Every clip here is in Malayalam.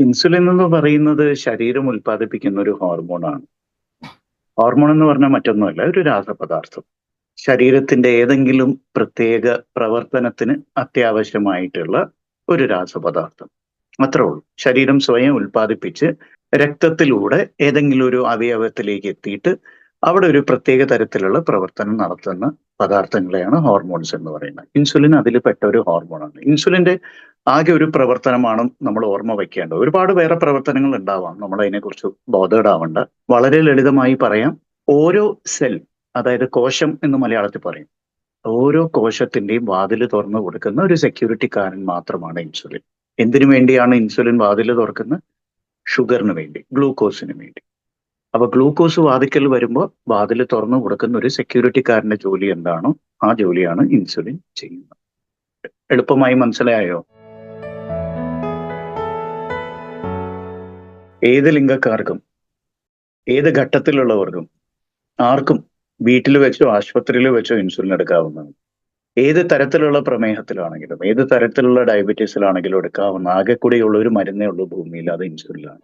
ഇൻസുലിൻ എന്ന് പറയുന്നത് ശരീരം ഉൽപ്പാദിപ്പിക്കുന്ന ഒരു ഹോർമോണാണ്. ഹോർമോൺ എന്ന് പറഞ്ഞാൽ മറ്റൊന്നുമല്ല ഒരു രാസപദാർത്ഥം. ശരീരത്തിന്റെ ഏതെങ്കിലും പ്രത്യേക പ്രവർത്തനത്തിന് അത്യാവശ്യമായിട്ടുള്ള ഒരു രാസപദാർത്ഥം. അത്രേ ഉള്ളൂ. ശരീരം സ്വയം ഉൽപ്പാദിപ്പിച്ച് രക്തത്തിലൂടെ ഏതെങ്കിലും ഒരു അവയവത്തിലേക്ക് എത്തിയിട്ട് അവിടെ ഒരു പ്രത്യേക തരത്തിലുള്ള പ്രവർത്തനം നടത്തുന്ന പദാർത്ഥങ്ങളെയാണ് ഹോർമോൺസ് എന്ന് പറയുന്നത്. ഇൻസുലിൻ അതിൽ പെട്ട ഒരു ഹോർമോണാണ്. ഇൻസുലിന്റെ ആകെ ഒരു പ്രവർത്തനമാണ് നമ്മൾ ഓർമ്മ വയ്ക്കേണ്ടത്. ഒരുപാട് വേറെ പ്രവർത്തനങ്ങൾ ഉണ്ടാവാം. നമ്മൾ അതിനെക്കുറിച്ച് ബോധേഡ് ആവണ്ട വളരെ ലളിതമായി പറയാം. ഓരോ സെൽ അതായത് കോശം എന്ന് മലയാളത്തിൽ പറയും. ഓരോ കോശത്തിന്റെയും വാതിൽ തുറന്നു കൊടുക്കുന്ന ഒരു സെക്യൂരിറ്റിക്കാരൻ മാത്രമാണ് ഇൻസുലിൻ എന്തിനു വേണ്ടിയാണ് ഇൻസുലിൻ വാതിൽ തുറക്കുന്നത്? ഷുഗറിന് വേണ്ടി ഗ്ലൂക്കോസിന് വേണ്ടി. അപ്പൊ ഗ്ലൂക്കോസ് വാതിക്കൽ വരുമ്പോൾ വാതിൽ തുറന്നു കൊടുക്കുന്ന ഒരു സെക്യൂരിറ്റിക്കാരന്റെ ജോലി എന്താണോ? ആ ജോലിയാണ് ഇൻസുലിൻ ചെയ്യുന്നത്. എളുപ്പമായി മനസ്സിലായോ? ഏത് ലിംഗക്കാർക്കും ഏത് ഘട്ടത്തിലുള്ളവർക്കും ആർക്കും വീട്ടിൽ വെച്ചോ ആശുപത്രിയിൽ വെച്ചോ ഇൻസുലിൻ എടുക്കാവുന്നതാണ്. ഏത് തരത്തിലുള്ള പ്രമേഹത്തിലാണെങ്കിലും ഏത് തരത്തിലുള്ള ഡയബറ്റീസിലാണെങ്കിലും എടുക്കാവുന്ന ആകെ കൂടിയുള്ള ഒരു മരുന്നേ ഉള്ളൂ ഭൂമിയിൽ അത് ഇൻസുലിനാണ്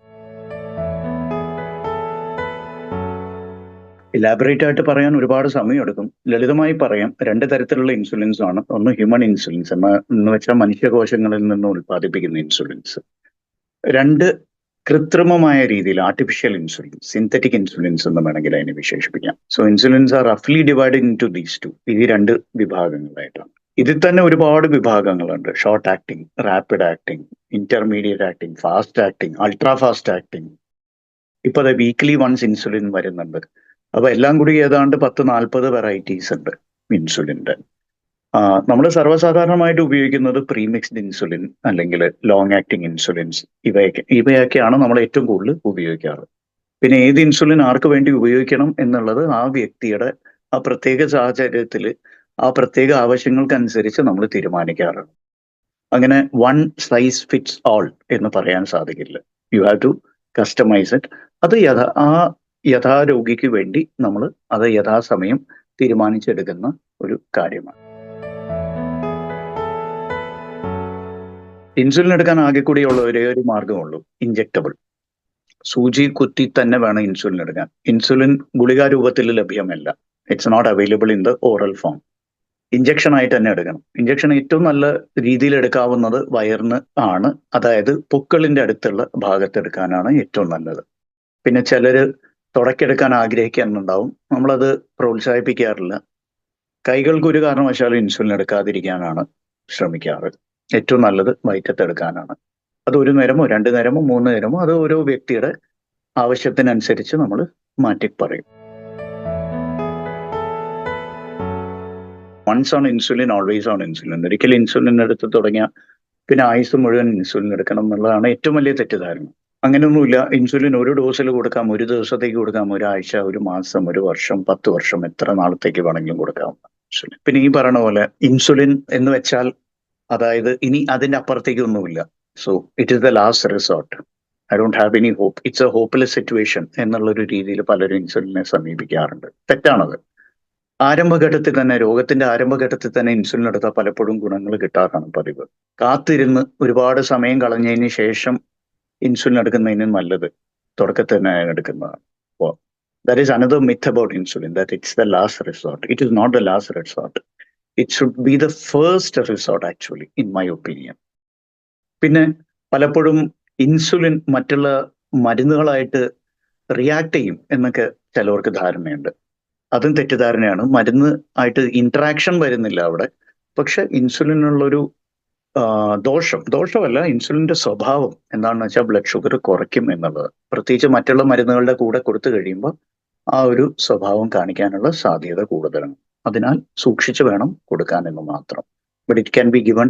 ഇലാബറേറ്റ് ആയിട്ട് പറയാൻ ഒരുപാട് സമയം എടുക്കും ലളിതമായി പറയാം രണ്ട് തരത്തിലുള്ള ഇൻസുലിൻസ് ആണ്. ഒന്ന് ഹ്യൂമൻ ഇൻസുലിൻസ് എന്ന് വെച്ചാൽ മനുഷ്യകോശങ്ങളിൽ നിന്ന് ഉൽപ്പാദിപ്പിക്കുന്ന ഇൻസുലിൻസ് രണ്ട് കൃത്രിമമായ രീതിയിൽ ആർട്ടിഫിഷ്യൽ ഇൻസുലിൻ സിന്തറ്റിക് ഇൻസുലിൻസ് എന്ന് വേണമെങ്കിൽ അതിനെ വിശേഷിപ്പിക്കാം. സോ ഇൻസുലിൻസ് ആർ റഫ്ലി divide into these two ഇത് രണ്ട് വിഭാഗങ്ങളായിട്ടാണ്. ഇതിൽ തന്നെ ഒരുപാട് വിഭാഗങ്ങളുണ്ട്. Short acting rapid acting intermediate acting fast acting ultra fast acting ഇപ്പൊ അത് വീക്ക്ലി വൺസ് ഇൻസുലിൻ വരുന്നുണ്ട്. അപ്പൊ എല്ലാം കൂടി ഏതാണ്ട് പത്ത് നാൽപ്പത് വെറൈറ്റീസ് ഉണ്ട് ഇൻസുലിന്റെ നമ്മൾ സർവസാധാരണമായിട്ട് ഉപയോഗിക്കുന്നത് പ്രീമിക്സ്ഡ് ഇൻസുലിൻ അല്ലെങ്കിൽ ലോങ് ആക്ടിങ് ഇൻസുലിൻസ് ഇവയൊക്കെ ഇവയൊക്കെയാണ് നമ്മൾ ഏറ്റവും കൂടുതൽ ഉപയോഗിക്കാറ്. പിന്നെ ഏത് ഇൻസുലിൻ ആർക്ക് വേണ്ടി ഉപയോഗിക്കണം എന്നുള്ളത് ആ വ്യക്തിയുടെ ആ പ്രത്യേക സാഹചര്യത്തിൽ ആ പ്രത്യേക ആവശ്യങ്ങൾക്കനുസരിച്ച് നമ്മൾ തീരുമാനിക്കാറുണ്ട് അങ്ങനെ വൺ സൈസ് ഫിറ്റ്സ് ഓൾ എന്ന് പറയാൻ സാധിക്കില്ല. You have to customise it അത് യഥാ ആ യഥാരോഗിക്ക് വേണ്ടി നമ്മൾ അത് യഥാസമയം തീരുമാനിച്ചെടുക്കുന്ന ഒരു കാര്യമാണ്. ഇൻസുലിൻ എടുക്കാൻ ആകെ കൂടിയുള്ള ഒരേ ഒരു മാർഗമുള്ളൂ ഇഞ്ചെക്റ്റബിൾ സൂചി കുത്തി തന്നെ വേണം ഇൻസുലിൻ എടുക്കാൻ. ഇൻസുലിൻ ഗുളിക രൂപത്തിൽ ലഭ്യമല്ല. It's not available in the oral form injection ആയിട്ട് തന്നെ എടുക്കണം. ഇഞ്ചക്ഷൻ ഏറ്റവും നല്ല രീതിയിൽ എടുക്കാവുന്നത് വയറിന് ആണ്. അതായത് പൊക്കളിന്റെ അടുത്തുള്ള ഭാഗത്ത് എടുക്കാനാണ് ഏറ്റവും നല്ലത്. പിന്നെ ചിലര് തുടക്കെടുക്കാൻ ആഗ്രഹിക്കാനുണ്ടാവും നമ്മളത് പ്രോത്സാഹിപ്പിക്കാറില്ല. കൈകൾക്ക് ഒരു കാരണവശാലും ഇൻസുലിൻ എടുക്കാതിരിക്കാനാണ് ശ്രമിക്കാറ്. ഏറ്റവും നല്ലത് വയറ്റത്തെടുക്കാനാണ് അത് ഒരു നേരമോ രണ്ട് നേരമോ മൂന്ന് നേരമോ അത് ഓരോ വ്യക്തിയുടെ ആവശ്യത്തിനനുസരിച്ച് നമ്മൾ മാറ്റി പറയും. Once on insulin always on insulin ഒരിക്കലും ഇൻസുലിൻ എടുത്ത് തുടങ്ങിയ പിന്നെ ആയുസ് മുഴുവൻ ഇൻസുലിൻ എടുക്കണം എന്നുള്ളതാണ് ഏറ്റവും വലിയ തെറ്റിദ്ധാരണ. അങ്ങനെയൊന്നുമില്ല. ഇൻസുലിൻ ഒരു ഡോസിൽ കൊടുക്കാം ഒരു ദിവസത്തേക്ക് കൊടുക്കാം ഒരാഴ്ച ഒരു മാസം ഒരു വർഷം പത്ത് വർഷം എത്ര നാളത്തേക്ക് വേണമെങ്കിലും കൊടുക്കാം. പിന്നെ ഈ പറയണ പോലെ ഇൻസുലിൻ എന്ന് വെച്ചാൽ അതായത് ഇനി അതിന്റെ അപ്പുറത്തേക്കൊന്നുമില്ല. So it is the last resort I don't have any hope it's a hopeless situation എന്നുള്ള ഒരു രീതിയിൽ പലരും ഇൻസുലിനെ സമീപിക്കാറുണ്ട്. തെറ്റാണത്. ആരംഭഘട്ടത്തിൽ തന്നെ രോഗത്തിന്റെ ആരംഭഘട്ടത്തിൽ തന്നെ ഇൻസുലിൻ എടുത്താൽ പലപ്പോഴും ഗുണങ്ങൾ കിട്ടാറാണ് പതിവ്. കാത്തിരുന്ന് ഒരുപാട് സമയം കളഞ്ഞതിന് ശേഷം ഇൻസുലിൻ എടുക്കുന്നതിന് നല്ലത് തുടക്കത്തിൽ തന്നെ എടുക്കുന്നതാണ്. That is another myth about insulin that it's the last resort it is not the last resort it should be the first resort actually in my opinion പിന്നെ പലപ്പോഴും ഇൻസുലിൻ മറ്റുള്ള മരുന്നുകളായിട്ട് റിയാക്ട് ചെയ്യും എന്നൊക്കെ ചിലവർക്ക് ധാരണയുണ്ട്. അതും തെറ്റിദ്ധാരണയാണ്. മരുന്ന് ആയിട്ട് ഇന്ററാക്ഷൻ വരുന്നില്ല അവിടെ. പക്ഷെ ഇൻസുലിനുള്ളൊരു ദോഷം ദോഷമല്ല ഇൻസുലിന്റെ സ്വഭാവം എന്താണെന്ന് വെച്ചാൽ ബ്ലഡ് ഷുഗർ കുറയ്ക്കും എന്നുള്ളത്. പ്രത്യേകിച്ച് മറ്റുള്ള മരുന്നുകളുടെ കൂടെ കൊടുത്തു കഴിയുമ്പോൾ ആ ഒരു സ്വഭാവം കാണിക്കാനുള്ള സാധ്യത കൂടുതലാണ്. അതിനാൽ സൂക്ഷിച്ചു വേണം കൊടുക്കാൻ എന്ന് മാത്രം. But it can be given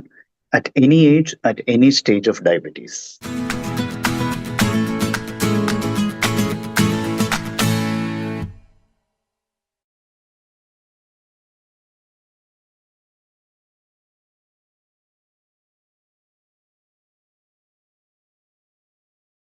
at any age at any stage of diabetes